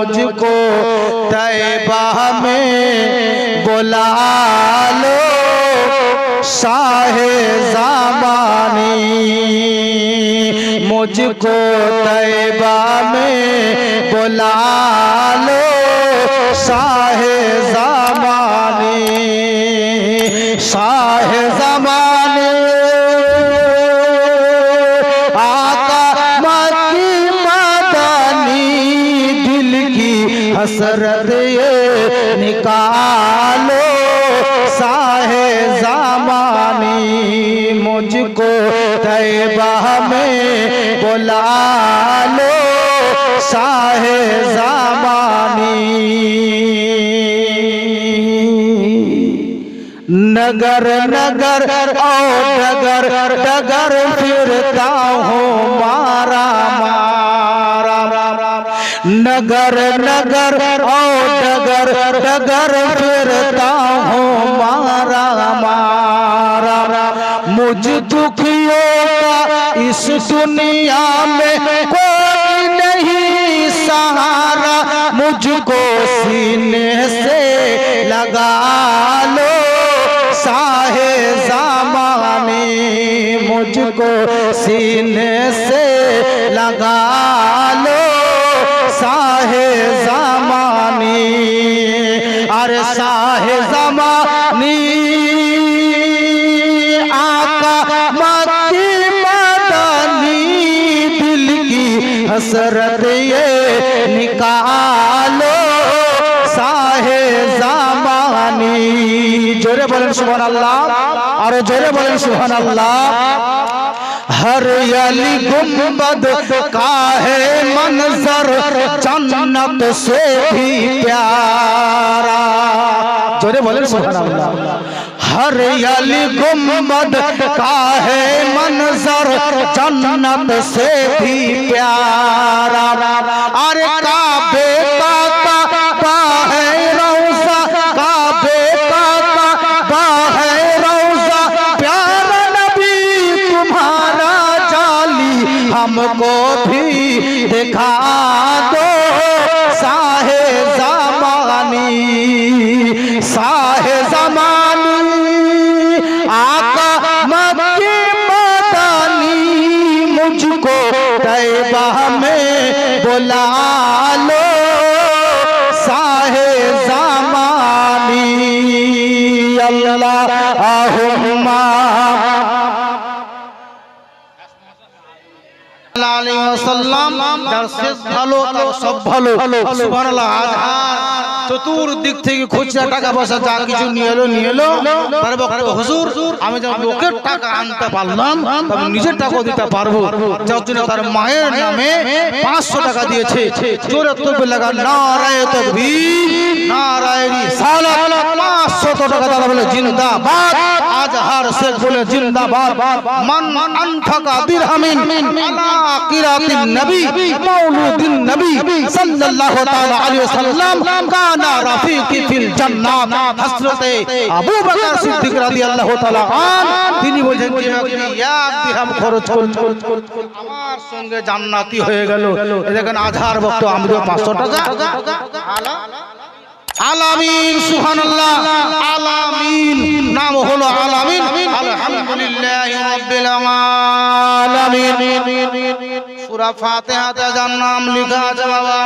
مجھ کو طیبہ میں بلا لو شاہ زمانی۔ مجھ کو طیبہ میں بلا لو आलो साहे जमानी नगर नगर ओ डगर डगर फिरता हूँ मारा मारा। नगर नगर ओ डगर डगर फिरता مجھ دکھیوں کا اس دنیا میں کوئی نہیں، سہارا مجھ کو سینے سے لگا لو۔ ساہ زمانے مجھ کو سینے سے لگا لو۔ ساہ زمانے ارے ساہ زمانی حسرت یہ نکالو ساہ زامانی جرے بلن سبحان اللہ اور جرے بلن سبحان اللہ ہر یلی گمبد کا ہے منظر چنت سے بھی پیارا۔ جورے بولن سبحان اللہ ہریالی گمبد کا ہے منظر، جنت سے بھی پیارا۔ ارے کعبے کا کا ہے روزہ، کعبے کا کا ہے روزہ۔ پیارا نبی، تمہارا جالی، ہم کو بھی دکھا دو۔ ساہ زمانی ساہ زمانی۔ লালো সাহে জামানি আল্লাহ আহুমা আলাইহি ওয়াসাল্লাম তার শেষ ভালো তার সব ভালো সুবহানাল্লাহ আধার চতুর্দিক থেকে খুচরা টাকা পয়সা যা কিছু নিয়ে এলো নিয়ে এলো। হুজুর, আমি লোকের টাকা আনতে পারলাম, তবে নিজের টাকা দিতে পারব। যার জন্য তার মায়ের নামে পাঁচশো টাকা দিয়েছে। জোরে তকবীর লাগা, নারায় তাকবীর, নারায়ে পাঁচশো টাকা দাদা বলে, জিন্দাবাদ। আজহার শেখ বলে, জিন্দাবাদ। মান আনফাকা দিরহামিন আলা কিরাতিন নবী মাউলুদিন নবী সাল্লাল্লাহু তাআলা আলাইহি ওয়াসাল্লাম কানা রাফিকি ফিল জান্নাত। হযরতে আবু বকর জান্নাতি হয়ে গেল। আজহার বক্ত আমরা 500 টাকা। আলামিন সুবহানাল্লাহ আলামিন নাম হলো আলামিন। আলহামদুলিল্লাহি রাব্বিল আলামিন। সূরা ফাতিহাতে যার নাম লেখা আছে বাবা।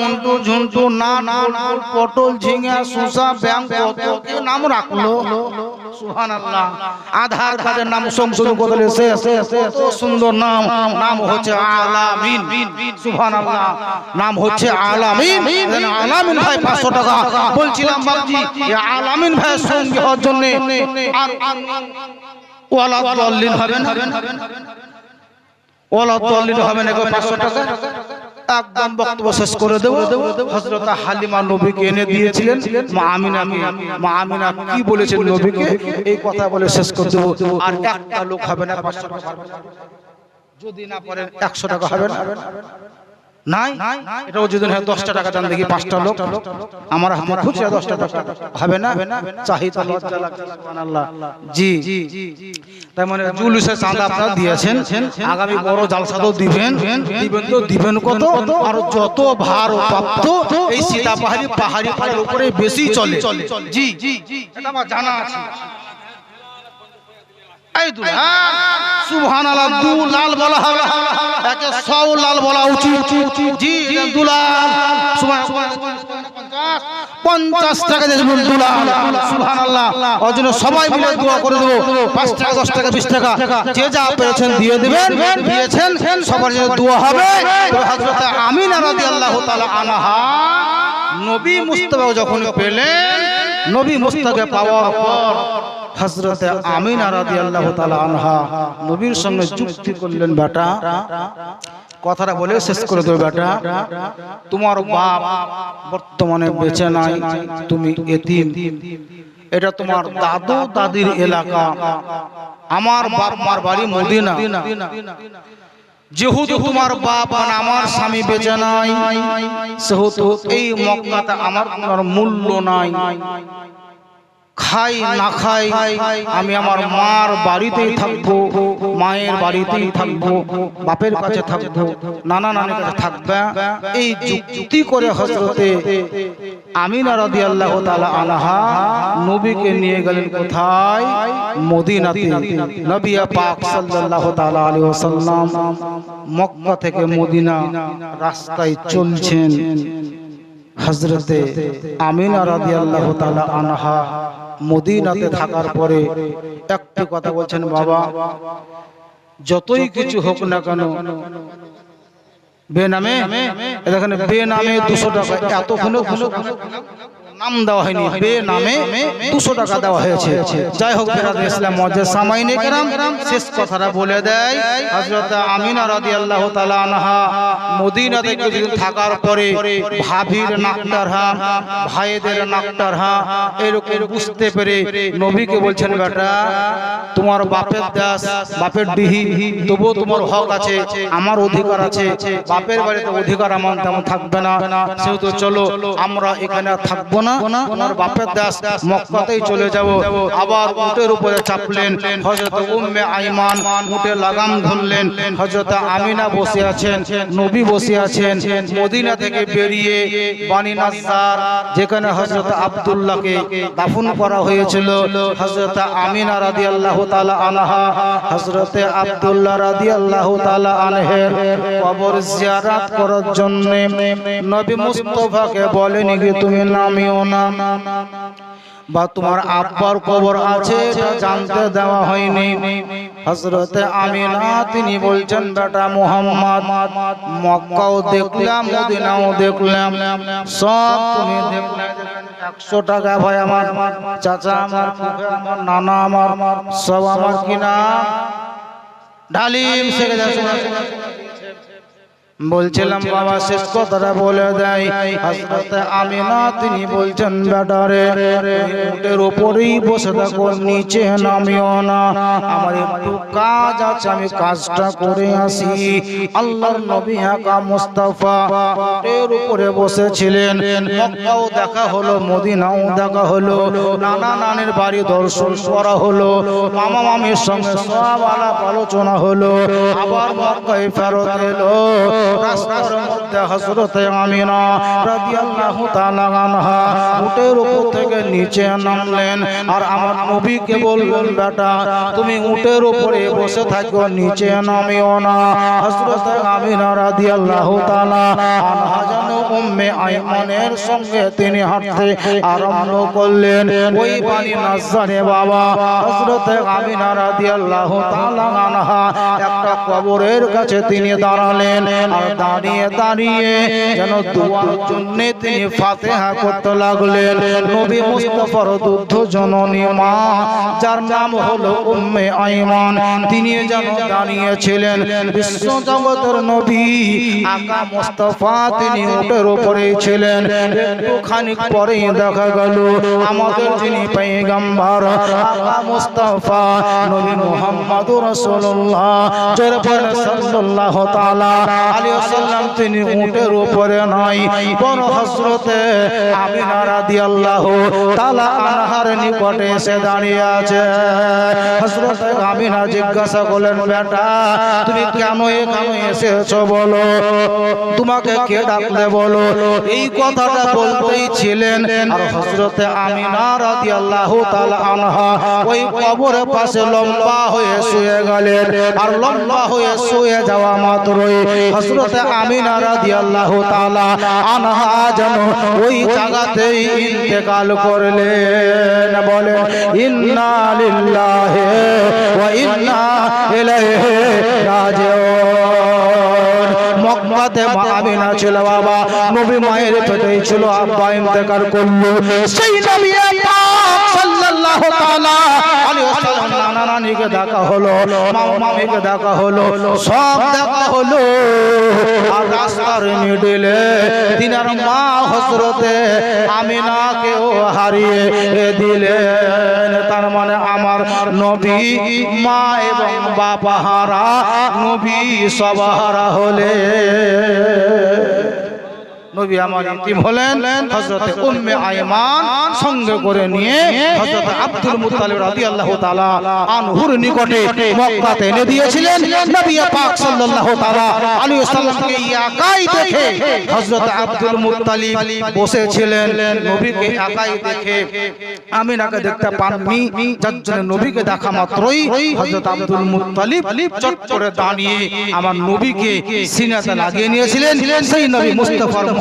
মন্টু ঝুন্টু না না পটল ঝিঙা সুসা ব্যাং কত কি নাম রাখল সুবহানাল্লাহ আধার কার্ডের নাম সংশোধন করে কত সুন্দর নাম নাম হচ্ছে আলামিন সুবহানাল্লাহ নাম হচ্ছে আলামিন আলামিন ভাই 500 টাকা বলছিলাম বাবজি আলামিন ভাইয়ের সঙ্গে হওয়ার জন্য আর ওয়ালা দল্লিন হবে ওয়ালা দল্লিন হবে 500 টাকা একদম বক্তব্য শেষ করে দেবো। হজরত হালিমা নবীকে এনে দিয়েছিলেন। মা আমিনা মা আমিনা কি বলেছেন নবীকে? এই কথা বলে শেষ করে দেবো। আর একটা লোক হবে না 500 টাকা। যদি না পারেন 100 টাকা হবে না। নাই। এটাও যদি হ্যাঁ দশটা টাকা চান দেখি পাঁচটা লোক। আমার হাতে খুচরা দশটা টাকা। হবে না? চাহিদা সুবহানাল্লাহ। জি। তাই মানে জুলুসের চাঁদা আপনারা দিয়েছেন। আগামী বড় জালসাতেও দিবেন। দিবেন। তো দিবেন কত? আর যত ভার ও প্রাপ্ত এই সীতা পাহাড়ি পাহাড়ি পাহাড়ের উপরে বেশি চলে। জি। এটা আমার জানা আছে। এই দু সুবহানাল্লাহ দু লাল বলা হবে। একে সও লাল বলা উচিত। জি দু পঞ্চাশ টাকা দিয়ে দেবেন দু সুবহানাল্লাহ। ওর জন্য সবাই মিলে দোয়া করে দেবো। পাঁচ টাকা দশ টাকা বিশ টাকা। যে দিয়ে দিবেন। দিয়েছেন। সবার জন্য দোয়া হবে। আমিনা রাদিয়াল্লাহু তাআলা আনহা। নবী মুস্তাফা যখন পেলেন নবী মুস্তাফাকে পাওয়ার পর হযরত আমিনা রাদিয়াল্লাহু তাআলা আনহা নবীর সঙ্গে চুক্তি করলেন, বেটা, কথাটা বলে শেষ করে দেবে বেটা। তোমার বাপ বর্তমানে বেঁচে নাই, তুমি এতিম। এটা তোমার দাদু দাদির এলাকা। আমার বাপ মার বাড়ি মদিনা। যেহেতু তোমার বাপ আর আমার স্বামী বেঁচে নাই, সেহেতু এই মক্কাতে আমার মূল্য নাই। খাই না খাই আমি আমার মার বাড়িতেই থাকব মায়ের বাড়িতেই থাকব বাপের কাছে থাকব নানা নানির কাছে থাকবে এই যুক্তি করে হজরতে আমিনা রাদিয়াল্লাহু তাআলা আনহা নবীকে নিয়ে গেলেন কোথায়? মদিনাতে। নবী পাক সাল্লাল্লাহু তাআলা আলাইহি ওয়াসাল্লাম মক্কা থেকে মদিনা রাস্তায় চলছেন হজরতে আমিনা রাদিয়াল্লাহু তাআলা আনহা মদিনাতে থাকার পরে একটি কথা বলছেন বাবা যতই কিছু হোক না কেন বেনামে দেখেন বেনামে দুশো টাকা এতক্ষণে নাম দেওয়া হয়নি বে নামে দুশো টাকা দেওয়া হয়েছে। যাই হোক বেরাদ ইসলাম মজেদ সামাইনে কেরাম শেষ কথাটা বলে দেয় আমিনা তাআলা আনহা মদিনাতে কিছুদিন থাকার পরে ভাবির নাকটার হা ভাইদের নাকটার হা এরকম বুঝতে পেরে নবীকে বলছেন বেটা তোমার বাপের দাস বাপের ডিহি তবুও তোমার হক আছে আমার অধিকার আছে বাপের বাড়িতে অধিকার আমার তেমন থাকবে না সেহেতু চলো আমরা এখানে থাকব না তোমার বাপের দাস মক্কাতেই চলে যাব। আবার উটের উপরে চাপলেন। হযরত উম্মে আইমান উটে লাগাম ধরলেন। হযরত আমিনা বসে আছেন নবী বসে আছেন মদিনা থেকে বেরিয়ে বানি নাসার যেখানে হযরত আব্দুল্লাহকে দাফন করা হয়েছিল। হযরত আমিনা রাদিয়াল্লাহু তাআলা আনহা হযরত আব্দুল্লাহ রাদিয়াল্লাহু তাআলা আনহের কবর জিয়ারত করার জন্য নবী মুস্তাফাকে বলেন কি তুমি নামিও না। বা তোমার আব্বার কবর আছে এটা জানতে দেওয়া হয়নি। হযরতে আমিনা, তিনি বলছেন, বেটা মুহাম্মদ, মক্কাও দেখলাম, মদিনাও দেখলাম। সব তুমি দেখলে। একশো টাকা ভাই আমার, চাচা আমার নানা আমার, সব আমার কিনা। ডালিম শেখে বলছিলাম বাবা শেষ কথাটা বলে দেয়। আমি না তিনি বলছেন ব্যাটারে উটের উপরেই বসে থাকো নিচে নামিও না। আমার একটু কাজ আছে আমি কাজটা করে আসি। আল্লাহর নবী হাকা মুস্তাফা। উটের উপরে বসেছিলেন। মক্কাও দেখা হলো, মদিনাও দেখা হলো। নানা নানির বাড়ি দর্শন করা হলো। মামা মামির সঙ্গে সব আলাপ আলোচনা হলো। আবার মক্কায় ফেরত এলো। আমিনা উপর থেকে নিচে নামলেন। আর আমার তুমি উটের উপরে বসে থাকো, নিচে যেন উম্মে আইমানের সঙ্গে তিনি হাঁটতে আরম্ভ করলেন। ওই বাণী নাজারে বাবা, হযরতে আমিনা রাদিয়াল্লাহু তাআলা আনহা একটা কবরের কাছে তিনি দাঁড়ালেন আর দাঁড়িয়ে দাঁড়িয়ে যেন দুয়ার জন্য তিনি ফাতেহা করতে লাগলেন। নবী মুস্তাফার দুগ্ধ জননী মা, যার নাম হলো উম্মে আইমান, তিনি যেন দাঁড়িয়েছিলেন। বিশ্ব জগতের নবী আকা মুস্তাফা, তিনি উটের উপরে ছিলেন। খানিক পরেই দেখা গেল, আমাদের যিনি পেগম্বর আকা মুস্তাফা, নবী মুহাম্মদ রাসূলুল্লাহ জোরে বলে সাল্লাল্লাহু তাআলা আলাইহি আলাইহি ওয়াসাল্লাম তিনি উটের উপরে নয় বড় হযরতে আমিনা রাদিয়াল্লাহু তাআলা আনহার নিকটে এসে দাঁড়িয়ে আছে। হযরতে আমিনা জিজ্ঞাসা করলেন, বেটা, তুমি কেন এখানে এসেছ বলো? তোমাকে কে ডাকলে বলো, এই কথাটা বলতেই ছিলেন। আর হযরতে আমিনা রাদিয়াল্লাহু তাআলা আনহা ওই কবরের পাশে লম্বা হয়ে শুয়ে গেলেন। আর লম্বা হয়ে শুয়ে যাওয়া মাত্রই হযরতে আমিনা রাদিয়াল্লাহু তাআলা আনহা যেন ওই জায়গাতেই ইন্তেকাল করলেন। বলেন, ইন্না লিল্লাহি ওয়া ইন্না ইলাইহি রাজিউন। মক্কাতে মা আমিনা ছিল বাবা। নবী মায়ের পেটেই ছিল আব্বা ইন্তেকার করল। সেই নবী পাক সাল্লাল্লাহু তাআলা নানিকে দেখা হলো মামা মামিকে দেখা হলো সব দেখা হলো। আর রাস্তার মিডিলে তিনার মা হযরতে আমিনাকেও হারিয়ে দিলেন। তার মানে আমার নবী মা এবং বাবা হারা নবী সব হারা হলে নবী আমার ইতিম হলেন হযরতে উম্মে আয়মান সঙ্গে করে নিয়ে হযরত আব্দুল মুত্তালিব রাদিয়াল্লাহু তাআলা আনহুর নিকটে মক্কাতে এনে দিয়েছিলেন নবী পাক সাল্লাল্লাহু তাআলা আলাইহি ওয়াসাল্লামকে একাই দেখে হযরত আব্দুল মুত্তালিব বসেছিলেন নবীকে একাই দেখে। আমিনাকে দেখতে পাননি যার জন্য নবীকে দেখা মাত্রই হযরত আব্দুল মুত্তালিব চট করে দাঁড়িয়ে আমার নবীকে সিনাতে লাগিয়ে নিয়েছিলেন। সেই নবী মুস্তাফার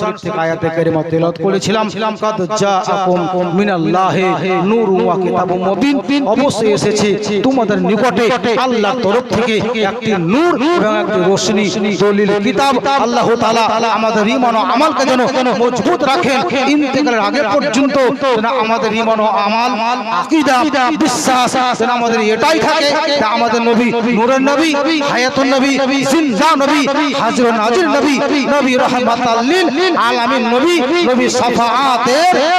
শরীফ থেকে আয়াতে কারিমা তেলাওয়াত করেছিলাম। কাদ জাআকুম মিনাল্লাহি নূরুন ওয়া কিতাবুম মুবিন। অবশ্যই এসেছে তোমাদের নিকটে আল্লাহর তরফ থেকে একটি নূর এবং একটি রোশনি দলিল কিতাব। আল্লাহ তাআলা আমাদের ঈমান ও আমলকে যেন মজবুত রাখেন। ইন্তেকালের আগে পর্যন্ত যেন আমাদের ঈমান ও আমল আকীদা বিশ্বাস যেন আমাদের এটাই থাকে আমাদের নবী নূরের নবী হায়াতুন নবী জিন্দা নবী হাজির ও নাজির নবী নবী রাহমাতাল লিল। আলামিন নবী নবী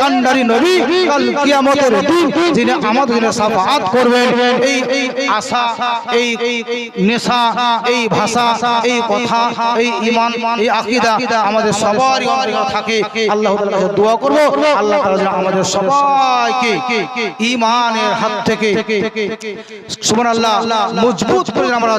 কান্ডারি নবী, কাল কিয়ামতের দিন যিনি আমাদের জন্য করবেন। এই আশা, এই নেশা, এই ভাষা, এই কথা, এই ঈমান, এই আকীদা আমাদের সবারই অন্তরে থাকে। আল্লাহ দোয়া করব। আল্লাহ তাআলা আমাদের সবাইকে ঈমানের হাত থেকে সুবহানাল্লাহ মজবুত করে আমরা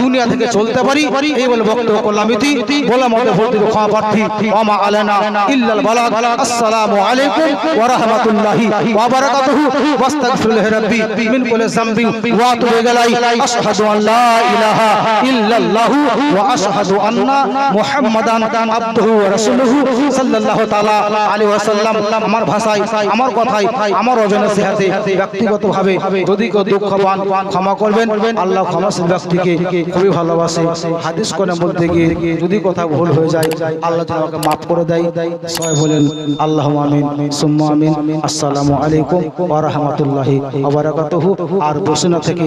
দুনিয়া থেকে চলতে পারি। এই বলে বক্তব্য করলাম ইতি। ভর্তি ওমা আলানা ইল্লাল বালাগ। আসসালামু আলাইকুম ওয়া রাহমাতুল্লাহি ওয়া বারাকাতুহু। ওয়াস্তাগফিরুল্লাহ রাব্বি মিন কুল্লি যামবি ওয়া আতুবু ইলাইহি। আশহাদু আন লা ইলাহা ইল্লাল্লাহ ওয়া আশহাদু আন্না মুহাম্মাদান আবদুহু ওয়া রাসূলুহু সাল্লাল্লাহু তাআলা আমার ভাষায়, আমার কথায়, আমার ওজনে সিহাতে ব্যক্তিগতভাবে যদি কেউ দুঃখ পান, ক্ষমা করবেন। আল্লাহ ক্ষমাশীল ব্যক্তিকে খুবই ভালোবাসে। হাদিস কোনের মধ্যে গিয়ে যদি কথা ভুল হয়ে যায়, আল্লাহ যেন মাফ করে দেয়। সবাই বলেন, আল্লাহ আমিন, সুম্মা আমিন। আসসালামু আলাইকুম ওয়া রাহমাতুল্লাহি ওয়া আর বসুনা থেকে